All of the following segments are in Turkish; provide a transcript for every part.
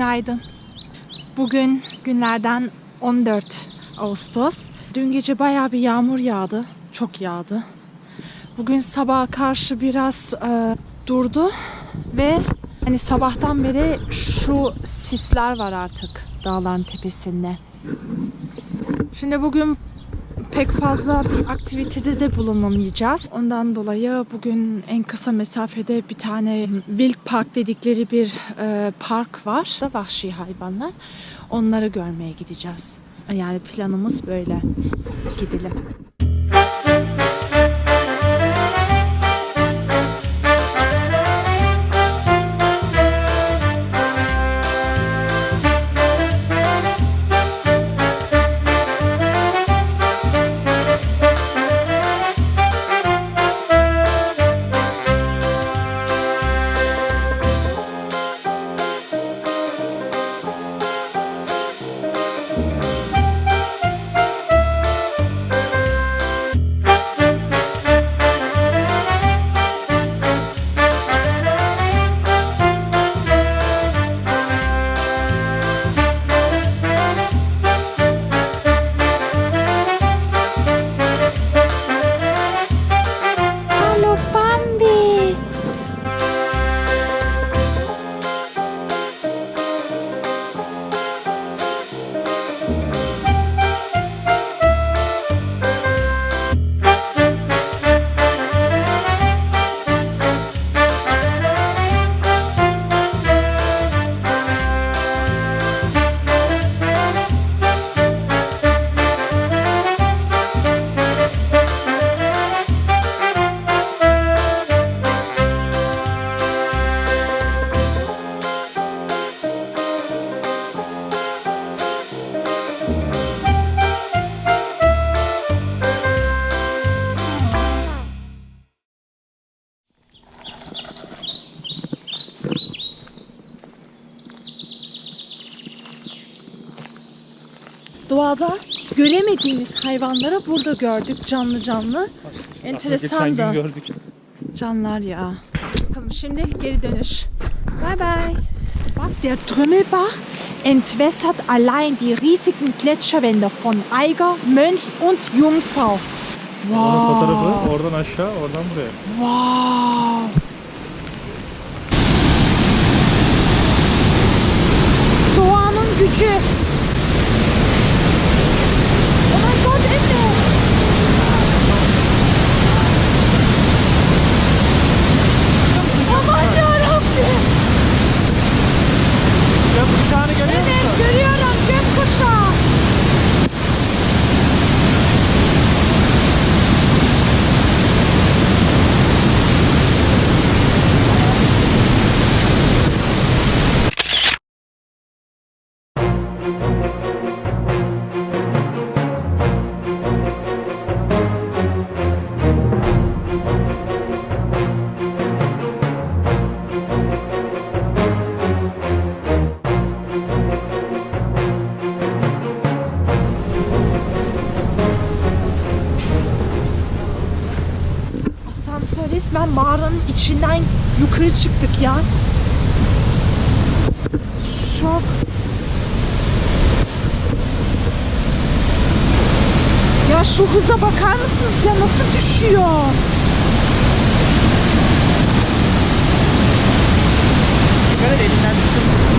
Günaydın. Bugün günlerden 14 Ağustos. Dün gece bayağı bir yağmur yağdı. Çok yağdı. Bugün sabaha karşı biraz e, durdu ve hani sabahtan beri şu sisler var artık dağların tepesinde. Şimdi bugün pek fazla bir aktivitede de bulunamayacağız. Ondan dolayı bugün en kısa mesafede bir tane Wild Park dedikleri bir e, park var. Da vahşi hayvanlar. Onları görmeye gideceğiz. Yani planımız böyle. Gidelim. Doğada göremediğimiz hayvanları burada gördük canlı canlı. Enteresan da. Canlar ya. Tamam şimdi geri dönüş. Bye bye. Bak der Trümmelbach entwässert allein die riesigen Gletscherwände von Eiger, Mönch und Jungfrau. Onun Wow. fotoğrafı oradan aşağı, oradan buraya. Wow. Resmen mağaranın içinden yukarı çıktık ya. Şok. Ya şu hıza bakar mısınız ya nasıl düşüyor? Et elinden düştüm.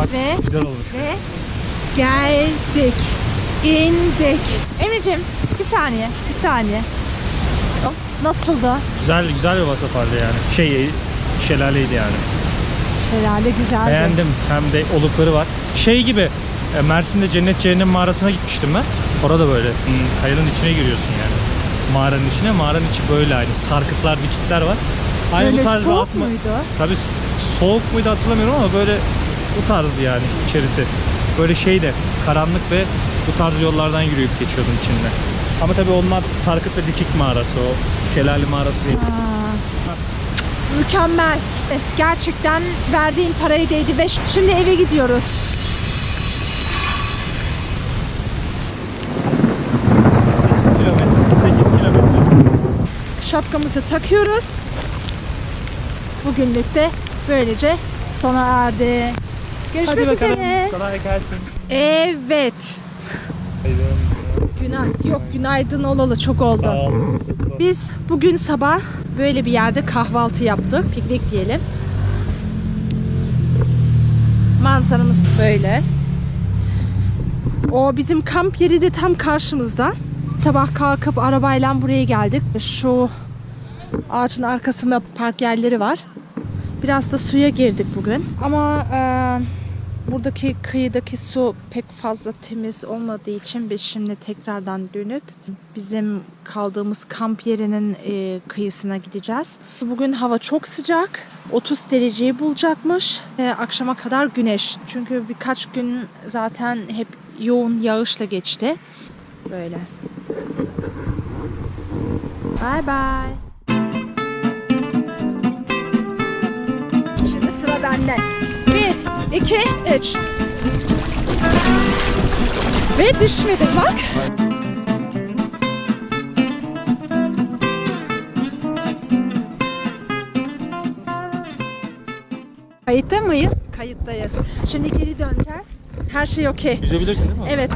Ve Güzel olmuş. ve geldik. İndik. Emre'cim bir saniye, bir saniye. Hop, Nasıldı? Güzel güzel bir vasapardı yani. Şey şelaleydi yani. Şelale güzeldi. Beğendim. Hem de olukları var. Şey gibi e, Mersin'de Cennet Cehennem mağarasına gitmiştim ben. Orada böyle hmm, kayanın içine giriyorsun yani. Mağaranın içine. Mağaranın içi böyle aynı. Sarkıtlar, dikitler var. Aynı Böyle bu tarz soğuk atma- muydu? Tabii soğuk muydu hatırlamıyorum ama böyle bu tarzdı yani içerisi. Böyle şey de karanlık ve bu tarz yollardan yürüyüp geçiyordum içinde. Ama tabii onlar sarkıt ve dikik mağarası o. Şelale mağarası değil. Mükemmel. Gerçekten verdiğin parayı değdi ve şimdi eve gidiyoruz. 8 kilometre. 8 kilometre. Şapkamızı takıyoruz. Bugünlük de böylece sona erdi. Görüşmek Hadi bakalım. üzere. Kolay gelsin. Evet. Günay yok günaydın olalı çok oldu. Biz bugün sabah böyle bir yerde kahvaltı yaptık. Piknik diyelim. Manzaramız böyle. O bizim kamp yeri de tam karşımızda. Sabah kalkıp arabayla buraya geldik. Şu ağacın arkasında park yerleri var. Biraz da suya girdik bugün. Ama e, buradaki kıyıdaki su pek fazla temiz olmadığı için biz şimdi tekrardan dönüp bizim kaldığımız kamp yerinin e, kıyısına gideceğiz. Bugün hava çok sıcak. 30 dereceyi bulacakmış. E, akşama kadar güneş. Çünkü birkaç gün zaten hep yoğun yağışla geçti. Böyle. Bye bye. Şimdi sıra bende. Bir, iki, üç. Ve düşmedim bak. Kayıtta mıyız? Kayıttayız. Şimdi geri döneceğiz. Her şey okey. Yüzebilirsin değil mi? Evet.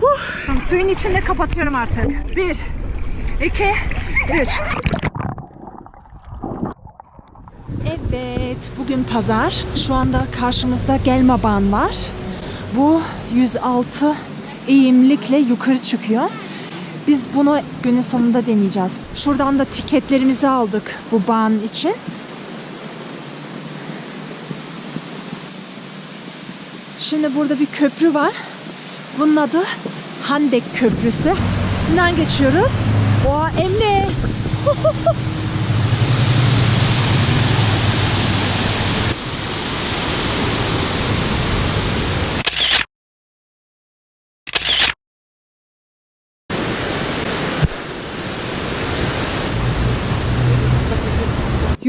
Huh, suyun içinde kapatıyorum artık. Bir, iki, üç. Evet, bugün pazar. Şu anda karşımızda Gelmaban var. Bu 106 eğimlikle yukarı çıkıyor. Biz bunu günün sonunda deneyeceğiz. Şuradan da tiketlerimizi aldık bu bağın için. Şimdi burada bir köprü var. Bunun adı Handek Köprüsü. Üstünden geçiyoruz. Oha Emre.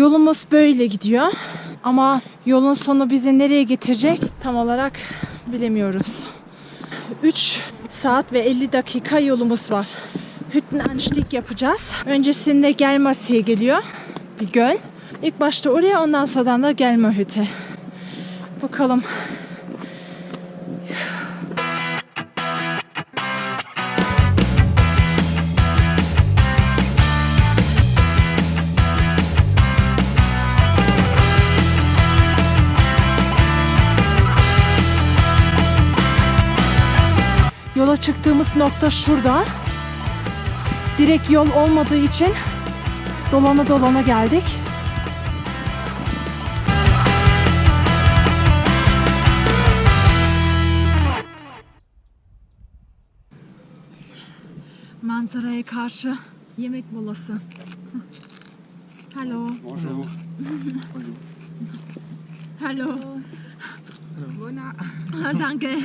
Yolumuz böyle gidiyor. Ama yolun sonu bizi nereye getirecek tam olarak bilemiyoruz. 3 saat ve 50 dakika yolumuz var. Hüttenanstieg yapacağız. Öncesinde Gelmasi'ye geliyor. Bir göl. İlk başta oraya ondan sonra da Gelmahütte. Bakalım. Yola çıktığımız nokta şurada. Direkt yol olmadığı için dolana dolana geldik. Manzaraya karşı yemek molası. Hello. Bonjour. Hello. Danke.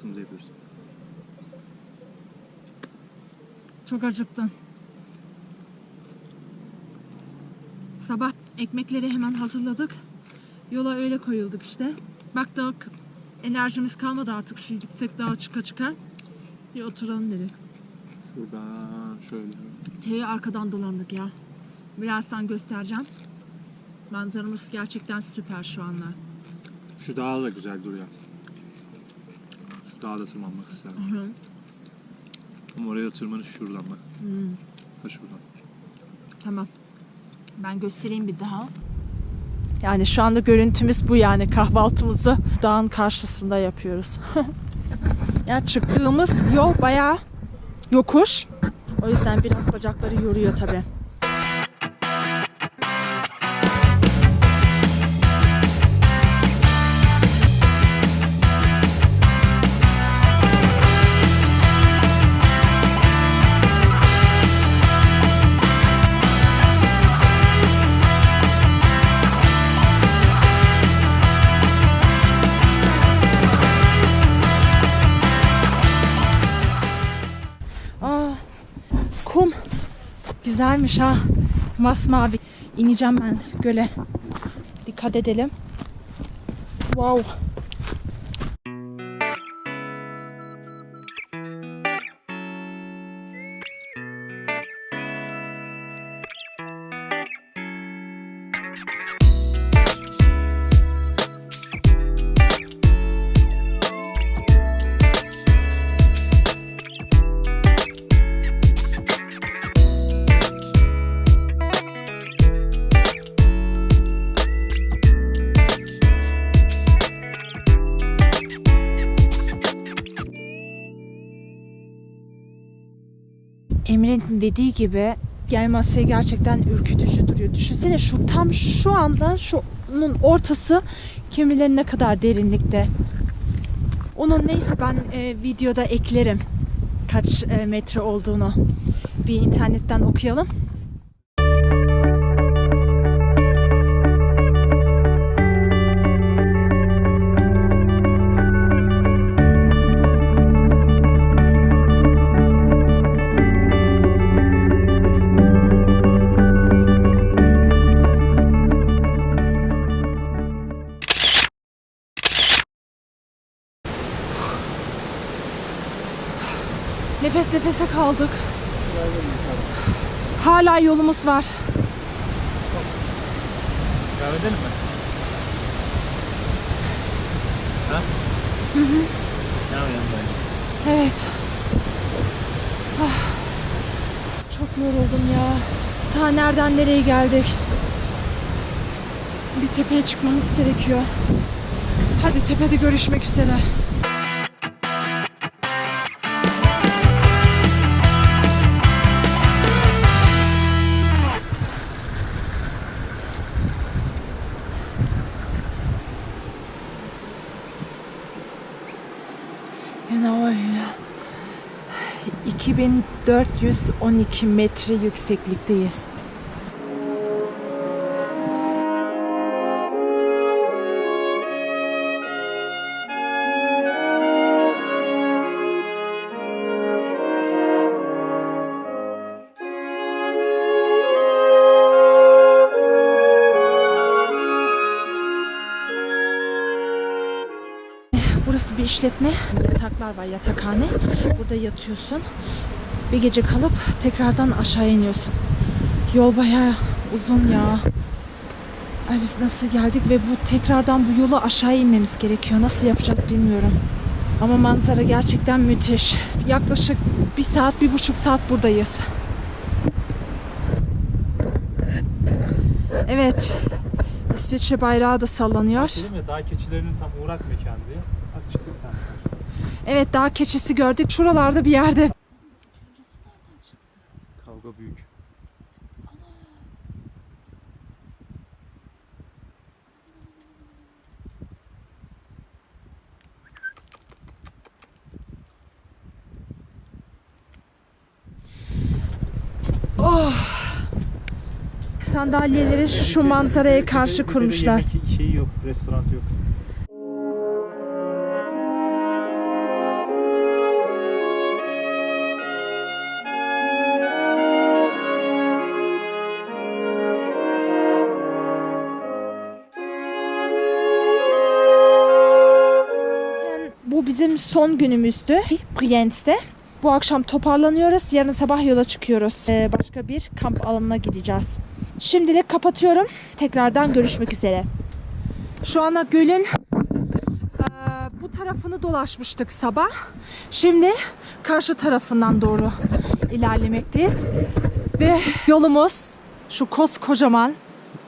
Kahvaltımızı yapıyoruz. Çok acıktım. Sabah ekmekleri hemen hazırladık. Yola öyle koyulduk işte. Baktık enerjimiz kalmadı artık şu yüksek dağa çıka çıka. Bir oturalım dedik. Şuradan şöyle. T'yi arkadan dolandık ya. Birazdan göstereceğim. Manzaramız gerçekten süper şu anda. Şu dağ da güzel duruyor. Şu dağa da tırmanmak isterim. Hı hı. Ama oraya tırmanış şuradan bak. Hmm. Ha şuradan. Tamam. Ben göstereyim bir daha. Yani şu anda görüntümüz bu yani kahvaltımızı dağın karşısında yapıyoruz. yani çıktığımız yol bayağı yokuş. O yüzden biraz bacakları yoruyor tabii. Güzelmiş ha. Masmavi. İneceğim ben göle. Dikkat edelim. Wow. Emre'nin dediği gibi gelmezse gerçekten ürkütücü duruyor. Düşünsene şu tam şu anda şunun ortası kim bilir ne kadar derinlikte. Onun neyse ben e, videoda eklerim kaç e, metre olduğunu. Bir internetten okuyalım. Nefes nefese kaldık. Hala yolumuz var. Devam edelim mi? Ha? Hı hı. Devam edelim bence. Evet. Ah. Çok yoruldum ya. Ta nereden nereye geldik? Bir tepeye çıkmamız gerekiyor. Hadi tepede görüşmek üzere. 2412 metre yükseklikteyiz. Bir işletme. Yataklar var, yatakhane. Burada yatıyorsun. Bir gece kalıp tekrardan aşağı iniyorsun. Yol bayağı uzun ya. Ay biz nasıl geldik ve bu tekrardan bu yolu aşağı inmemiz gerekiyor. Nasıl yapacağız bilmiyorum. Ama manzara gerçekten müthiş. Yaklaşık bir saat, bir buçuk saat buradayız. Evet. İsviçre bayrağı da sallanıyor. Ya dağ keçilerinin tam uğrak mekanı diye. Evet dağ keçisi gördük. Şuralarda bir yerde. Kavga büyük. Oh. Sandalyeleri şu manzaraya karşı kurmuşlar. Şeyi yok, restoran yok. Bu bizim son günümüzdü Brience'de. Bu akşam toparlanıyoruz. Yarın sabah yola çıkıyoruz. Ee, başka bir kamp alanına gideceğiz. Şimdilik kapatıyorum. Tekrardan görüşmek üzere. Şu anda gölün eee, bu tarafını dolaşmıştık sabah. Şimdi karşı tarafından doğru ilerlemekteyiz. Ve yolumuz şu koskocaman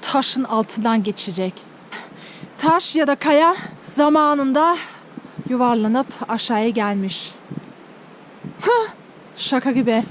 taşın altından geçecek. Taş ya da kaya zamanında yuvarlanıp aşağıya gelmiş. Hah, şaka gibi.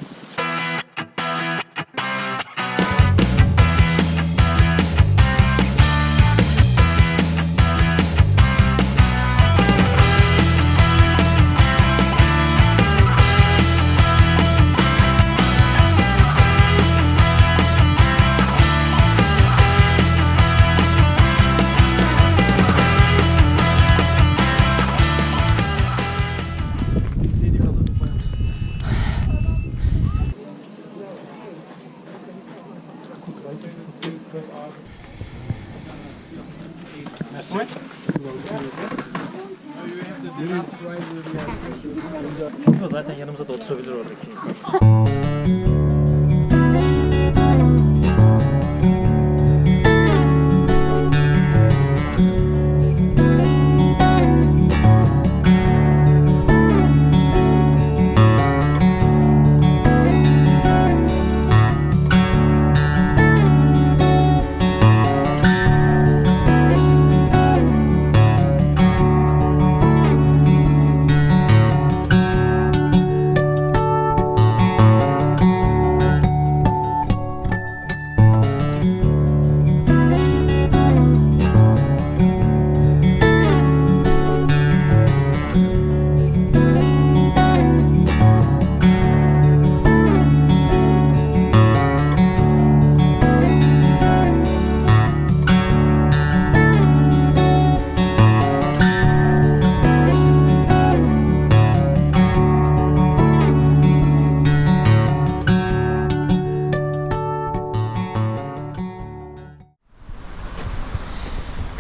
Zaten yanımıza da oturabilir oradaki insan.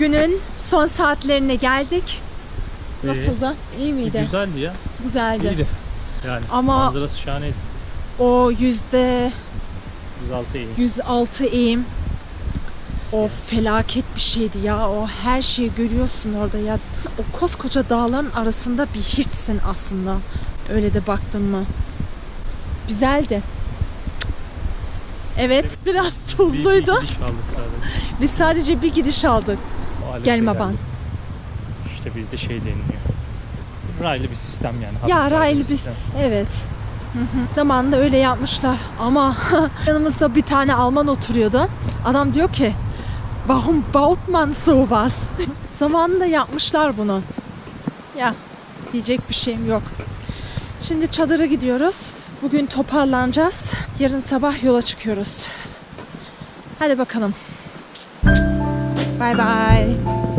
Günün son saatlerine geldik. Ee, Nasıldı? İyi miydi? Güzeldi ya. Güzeldi. İyiydi. Yani Ama- manzarası şahaneydi. O yüzde 106 iyi. 106 eğim. O felaket bir şeydi ya. O her şeyi görüyorsun orada ya. O koskoca dağların arasında bir hiçsin aslında. Öyle de baktın mı? Güzeldi. Evet, biraz tuzluydu. Bir gidiş aldık sadece. Biz sadece bir gidiş aldık. Alet Gelme ban. İşte bizde şey deniliyor. Raylı bir sistem yani. Ya raylı bir sistem. Evet. Hı hı. Zamanında öyle yapmışlar ama yanımızda bir tane Alman oturuyordu. Adam diyor ki Warum baut man sowas? Zamanında yapmışlar bunu. Ya diyecek bir şeyim yok. Şimdi çadıra gidiyoruz. Bugün toparlanacağız. Yarın sabah yola çıkıyoruz. Hadi bakalım. 拜拜。